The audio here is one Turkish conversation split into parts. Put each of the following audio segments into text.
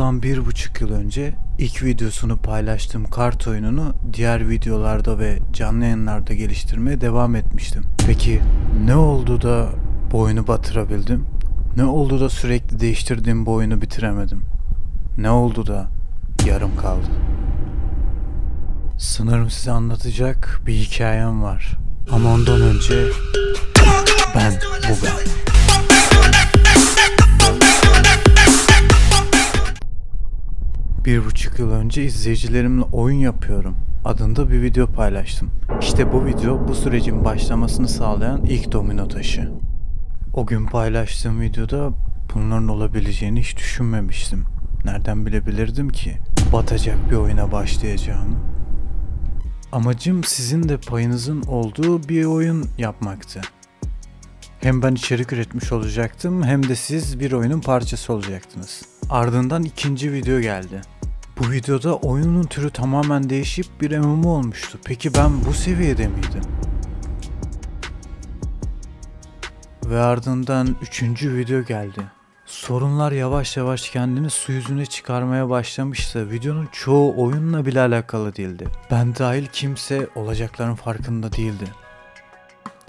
Bundan bir buçuk yıl önce ilk videosunu paylaştığım kart oyununu diğer videolarda ve canlı yayınlarda geliştirmeye devam etmiştim. Peki ne oldu da bu batırabildim? Ne oldu da sürekli değiştirdiğim bu bitiremedim? Ne oldu da yarım kaldı? Sanırım size anlatacak bir hikayem var. Ama ondan önce ben bu Bir buçuk yıl önce izleyicilerimle oyun yapıyorum adında bir video paylaştım. İşte bu video bu sürecin başlamasını sağlayan ilk domino taşı. O gün paylaştığım videoda bunların olabileceğini hiç düşünmemiştim. Nereden bilebilirdim ki batacak bir oyuna başlayacağımı? Amacım sizin de payınızın olduğu bir oyun yapmaktı. Hem ben içerik üretmiş olacaktım hem de siz bir oyunun parçası olacaktınız. Ardından ikinci video geldi. Bu videoda oyunun türü tamamen değişip bir MMO olmuştu. Peki ben bu seviyede miydim? Ve ardından üçüncü video geldi. Sorunlar yavaş yavaş kendini su yüzüne çıkarmaya başlamıştı. Videonun çoğu oyunla bile alakalı değildi. Ben dahil kimse olacakların farkında değildi.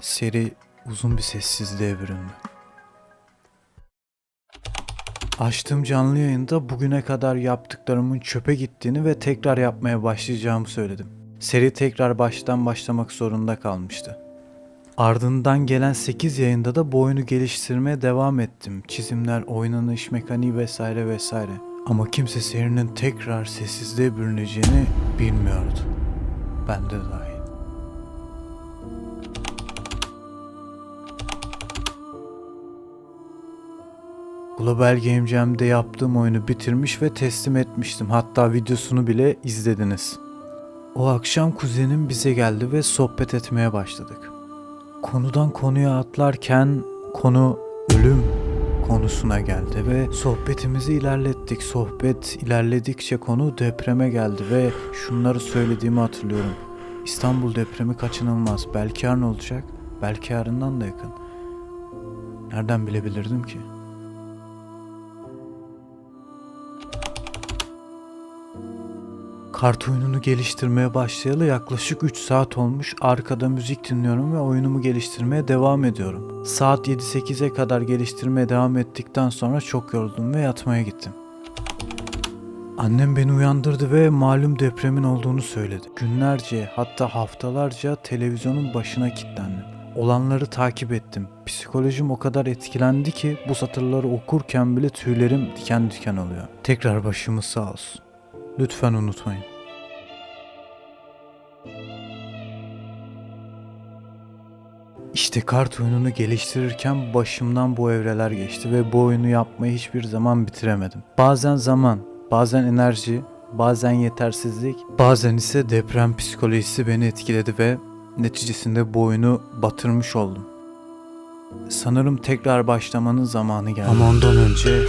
Seri uzun bir sessizliğe büründü. Açtığım canlı yayında bugüne kadar yaptıklarımın çöpe gittiğini ve tekrar yapmaya başlayacağımı söyledim. Seri tekrar baştan başlamak zorunda kalmıştı. Ardından gelen 8 yayında da bu oyunu geliştirmeye devam ettim. Çizimler, oynanış, mekaniği vesaire vesaire. Ama kimse serinin tekrar sessizliğe bürüneceğini bilmiyordu. Ben de dahil. Global Game Jam'de yaptığım oyunu bitirmiş ve teslim etmiştim. Hatta videosunu bile izlediniz. O akşam kuzenim bize geldi ve sohbet etmeye başladık. Konudan konuya atlarken konu ölüm konusuna geldi ve sohbetimizi ilerlettik. Sohbet ilerledikçe konu depreme geldi ve şunları söylediğimi hatırlıyorum. İstanbul depremi kaçınılmaz. Belki yarın olacak, belki yarından da yakın. Nereden bilebilirdim ki? Kart oyununu geliştirmeye başlayalı yaklaşık 3 saat olmuş. Arkada müzik dinliyorum ve oyunumu geliştirmeye devam ediyorum. Saat 7-8'e kadar geliştirmeye devam ettikten sonra çok yoruldum ve yatmaya gittim. Annem beni uyandırdı ve malum depremin olduğunu söyledi. Günlerce hatta haftalarca televizyonun başına kilitlendim. Olanları takip ettim. Psikolojim o kadar etkilendi ki bu satırları okurken bile tüylerim diken diken oluyor. Tekrar başımız sağ olsun. Lütfen unutmayın. İşte kart oyununu geliştirirken başımdan bu evreler geçti ve bu oyunu yapmayı hiçbir zaman bitiremedim. Bazen zaman, bazen enerji, bazen yetersizlik, bazen ise deprem psikolojisi beni etkiledi ve neticesinde bu oyunu batırmış oldum. Sanırım tekrar başlamanın zamanı geldi. Ama ondan önce.